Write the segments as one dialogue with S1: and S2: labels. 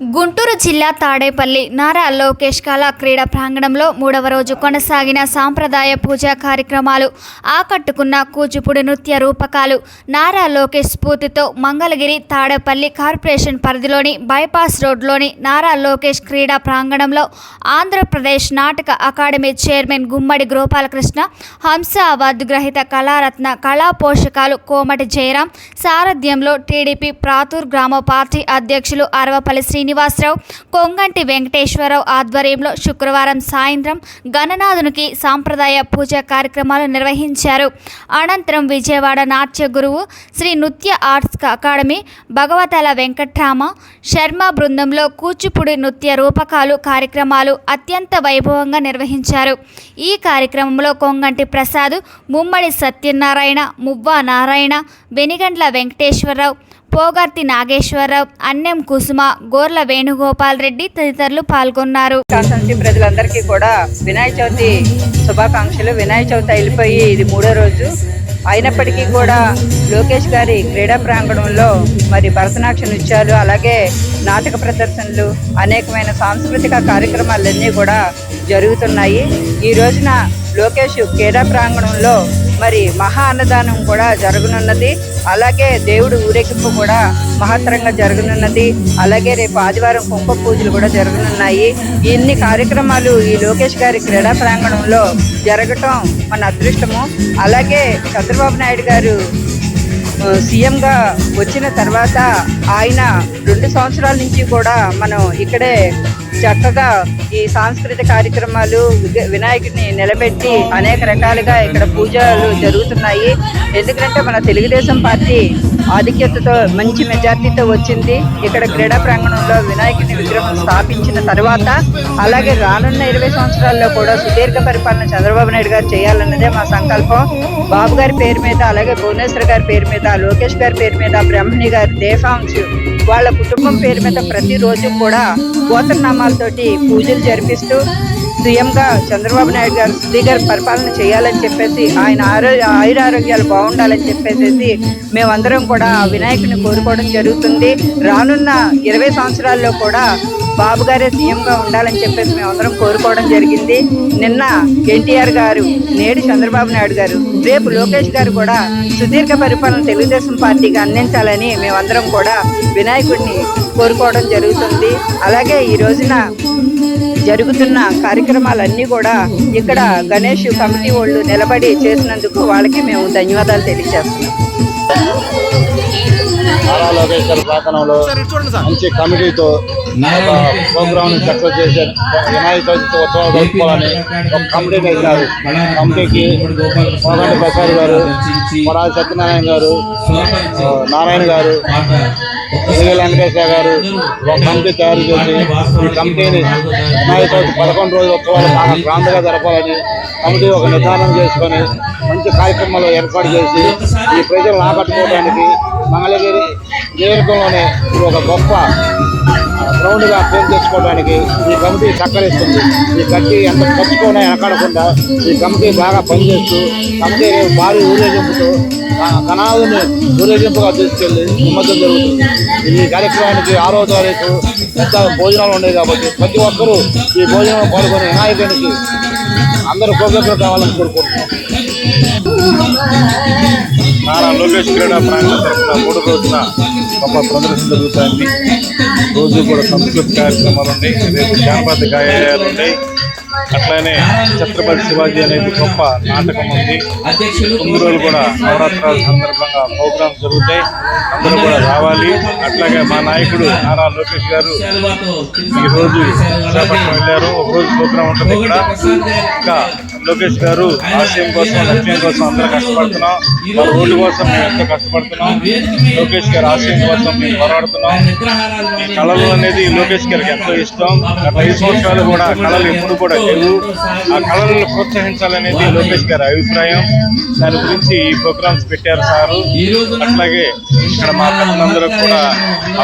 S1: గుంటూరు జిల్లా తాడేపల్లి నారా లోకేష్ కళా క్రీడా ప్రాంగణంలో మూడవ రోజు కొనసాగిన సాంప్రదాయ పూజా కార్యక్రమాలు. ఆకట్టుకున్న కూచిపూడి నృత్య రూపకాలు. నారా లోకేష్ స్ఫూర్తితో మంగళగిరి తాడేపల్లి కార్పొరేషన్ పరిధిలోని బైపాస్ రోడ్లోని నారా లోకేష్ క్రీడా ప్రాంగణంలో ఆంధ్రప్రదేశ్ నాటక అకాడమీ చైర్మన్ గుమ్మడి గోపాలకృష్ణ హంస అవార్డు గ్రహీత కళారత్న కళా పోషకాలు కోమటి జయరాం సారథ్యంలో టీడీపీ ప్రాతూర్ గ్రామ పార్టీ అధ్యక్షులు అరవపల్లి శ్రీ శ్రీనివాసరావు కొంగంటి వెంకటేశ్వరరావు ఆధ్వర్యంలో శుక్రవారం సాయంత్రం గణనాథునికి సాంప్రదాయ పూజా కార్యక్రమాలు నిర్వహించారు. అనంతరం విజయవాడ నాట్య గురువు శ్రీ నృత్య ఆర్ట్స్ అకాడమీ భగవతల వెంకట్రామ శర్మ బృందంలో కూచిపూడి నృత్య రూపకాలు కార్యక్రమాలు అత్యంత వైభవంగా నిర్వహించారు. ఈ కార్యక్రమంలో కొంగంటి ప్రసాద్ ముమ్మడి సత్యనారాయణ మువ్వా నారాయణ వెనిగండ్ల వెంకటేశ్వరరావు పోగర్తి నాగేశ్వరరావు అన్నెం కుసుమ గోర్ల వేణుగోపాల్ రెడ్డి తదితరులు పాల్గొన్నారు.
S2: కాన్స్టిట్యూన్సీ ప్రజలందరికీ కూడా వినాయక చవితి శుభాకాంక్షలు. వినాయక చవితి వెళ్ళిపోయి ఇది మూడో రోజు. అయినప్పటికీ కూడా లోకేష్ గారి క్రీడా ప్రాంగణంలో మరి భరతనాట్య నృత్యాలు అలాగే నాటక ప్రదర్శనలు అనేకమైన సాంస్కృతిక కార్యక్రమాలన్నీ కూడా జరుగుతున్నాయి. ఈ రోజున లోకేష్ క్రీడా ప్రాంగణంలో మరి మహా అన్నదానం కూడా జరగనున్నది. అలాగే దేవుడు ఊరేగింపు కూడా మహత్తరంగా జరగనున్నది. అలాగే రేపు ఆదివారం కుంభ పూజలు కూడా జరగనున్నాయి. ఇన్ని కార్యక్రమాలు ఈ లోకేష్ గారి క్రీడా ప్రాంగణంలో జరగటం మన అదృష్టము. అలాగే చంద్రబాబు నాయుడు గారు సీఎంగా వచ్చిన తర్వాత ఆయన రెండు సంవత్సరాల నుంచి కూడా మనం ఇక్కడే చక్కగా ఈ సాంస్కృతిక కార్యక్రమాలు వినాయకుడిని నిలబెట్టి అనేక రకాలుగా ఇక్కడ పూజలు జరుగుతున్నాయి. ఎందుకంటే మన తెలుగుదేశం పార్టీ ఆధిక్యతతో మంచి మెజార్టీతో వచ్చింది. ఇక్కడ క్రీడా ప్రాంగణంలో వినాయకుడిని విగ్రహం స్థాపించిన తర్వాత అలాగే రానున్న ఇరవై సంవత్సరాల్లో కూడా సుదీర్ఘ పరిపాలన చంద్రబాబు నాయుడు గారు చేయాలన్నదే మా సంకల్పం. బాబు గారి పేరు మీద అలాగే భువనేశ్వర్ గారి పేరు మీద లోకేష్ గారి పేరు మీద బ్రహ్మణి గారి దేశాంశు వాళ్ళ కుటుంబం పేరు మీద ప్రతిరోజు కూడా గోత్రనామాలతోటి పూజలు జరిపిస్తూ సీఎంగా చంద్రబాబు నాయుడు గారు సుదీర్ఘ పరిపాలన చేయాలని చెప్పేసి ఆయన ఆరోగ్య ఆయురారోగ్యాలు బాగుండాలని చెప్పేసి మేమందరం కూడా వినాయకుని కోరుకోవడం జరుగుతుంది. రానున్న ఇరవై సంవత్సరాల్లో కూడా బాబు గారే సీఎంగా ఉండాలని చెప్పేసి మేమందరం కోరుకోవడం జరిగింది. నిన్న ఎన్టీఆర్ గారు నేడు చంద్రబాబు నాయుడు గారు రేపు లోకేష్ గారు కూడా సుదీర్ఘ పరిపాలన తెలుగుదేశం పార్టీకి అందించాలని మేమందరం కూడా వినాయకుడిని కోరుకోవడం జరుగుతుంది. అలాగే ఈ రోజున జరుగుతున్న కార్యక్రమాలన్నీ కూడా ఇక్కడ గణేష్ కమిటీ వాళ్ళు నిలబడి చేసినందుకు వాళ్ళకి మేము ధన్యవాదాలు తెలియజేస్తున్నాం.
S3: నారా లోకేష్ గారి ప్రాంగణంలో మంచి కమిటీతో ప్రోగ్రామ్ సక్సెస్ చేశారు వినాయక చవితి ఉత్సవాలు జరుపుకోవాలని ఒక కమిటీని వేసినారు కమిటీకి కోగంటి ప్రసాద్ గారు మొరాజు సత్యనారాయణ గారు నారాయణ గారు వెంకటేశ్వర గారు ఒక కమిటీ తయారు చేసి ఈ కమిటీని వినాయక చవితి పదకొండు రోజుల ఉత్సవాలు బాగా గ్రాండ్గా జరపాలని కమిటీ ఒక నిర్ధారణ చేసుకొని మంచి కార్యక్రమాలు ఏర్పాటు చేసి ఈ ప్రజలను ఆకట్టుకోవడానికి మంగళగిరి నియోజకవర్గంలోనే ఇది ఒక గొప్ప గ్రౌండ్గా పేరు తెచ్చుకోవడానికి ఈ కమిటీ సహకరిస్తుంది. ఈ కమిటీ ఎంత ఖర్చుకోనే వెనకాడకుండా ఈ కమిటీ బాగా పనిచేస్తూ కమిటీ భారీ ఊరేగింపుతో గణాదుని ఊరేగింపుగా తీసుకెళ్ళి నిమజ్జనం జరుగుతుంది. ఈ కార్యక్రమానికి ఆరో తారీఖు పెద్ద భోజనాలు ఉన్నాయి కాబట్టి ప్రతి ఒక్కరూ ఈ భోజనంలో పాల్గొని వినాయకునికి అందరూ కోరికలు కావాలని కోరుకుంటున్నాం.
S4: నారా లోకేష్ క్రీడా ప్రాంగణ తరఫున మూడు రోజున గొప్ప ప్రదర్శన జరుగుతుంది. రోజు కూడా సంస్కృతి కార్యక్రమాలు ఉన్నాయి. రేపు జానపద గాయాలు ఉన్నాయి. అట్లానే ఛత్రపతి శివాజీ అనేది గొప్ప నాటకం ఉంది. తొమ్మిది రోజులు కూడా నవరాత్రాల సందర్భంగా ప్రోగ్రామ్స్ జరుగుతాయి. అందరూ కూడా రావాలి. అట్లాగే మా నాయకుడు నారా లోకేష్ గారు ఈరోజు రోజు విశాఖపట్నం వెళ్ళారు. ఒక రోజు ప్రోగ్రామ్ ఉంటుంది ఇక్కడ. ఇంకా లోకేష్ గారు ఆశయం కోసం లక్ష్యం కోసం అందరూ కష్టపడుతున్నాం. వారి రోడ్డు కోసం మేము ఎంతో కష్టపడుతున్నాం. లోకేష్ గారి ఆశయం కోసం మేము పోరాడుతున్నాం. ఈ కళలు అనేది లోకేష్ గారికి ఎంతో ఇష్టం. గత ఐదు సంవత్సరాలు కూడా కళలు ఎప్పుడు కూడా లేవు. ఆ కళలను ప్రోత్సహించాలనేది లోకేష్ గారి అభిప్రాయం. దాని గురించి ఈ ప్రోగ్రామ్స్ పెట్టారు సారు. అట్లాగే ఇక్కడ మా అందరూ కూడా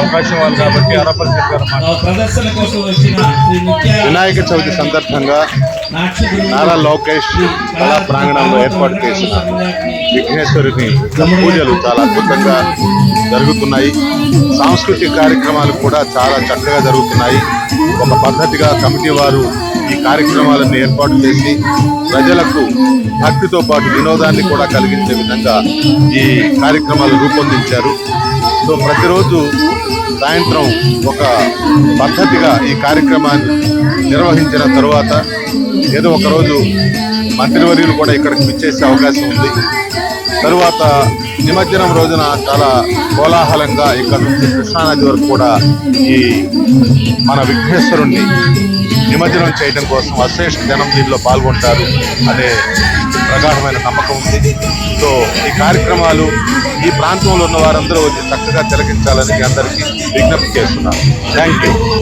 S4: అవకాశం ఇవ్వాలి కాబట్టి
S5: ముత్యాల
S4: వినాయక చవితి సందర్భంగా నారా లోకేష్
S6: లోకేష్ కళా ప్రాంగణంలో ఏర్పాటు చేసిన విఘ్నేశ్వరుని పూజలు చాలా అద్భుతంగా జరుగుతున్నాయి. సాంస్కృతిక కార్యక్రమాలు కూడా చాలా చక్కగా జరుగుతున్నాయి. ఒక పద్ధతిగా కమిటీ వారు ఈ కార్యక్రమాలను ఏర్పాటు చేసి ప్రజలకు భక్తితో పాటు వినోదాన్ని కూడా కలిగించే విధంగా ఈ కార్యక్రమాలు రూపొందించారు. సో ప్రతిరోజు సాయంత్రం ఒక పద్ధతిగా ఈ కార్యక్రమాన్ని నిర్వహించిన తరువాత ఏదో ఒకరోజు మంత్రివర్యులు కూడా ఇక్కడికి విచ్చేసే అవకాశం ఉంది. తరువాత నిమజ్జనం రోజున చాలా కోలాహలంగా ఇక్కడ నుంచి కృష్ణానది వరకు కూడా ఈ మన విఘ్నేశ్వరుణ్ణి నిమజ్జనం చేయడం కోసం అశ్రేష్ఠ జనం దీనిలో పాల్గొంటారు అనే ప్రగాఢమైన నమ్మకం ఉంది. సో ఈ కార్యక్రమాలు ఈ ప్రాంతంలో ఉన్న వారందరూ వచ్చి చక్కగా తిలకించాలని అందరికీ విజ్ఞప్తి చేస్తున్నాను. Thank you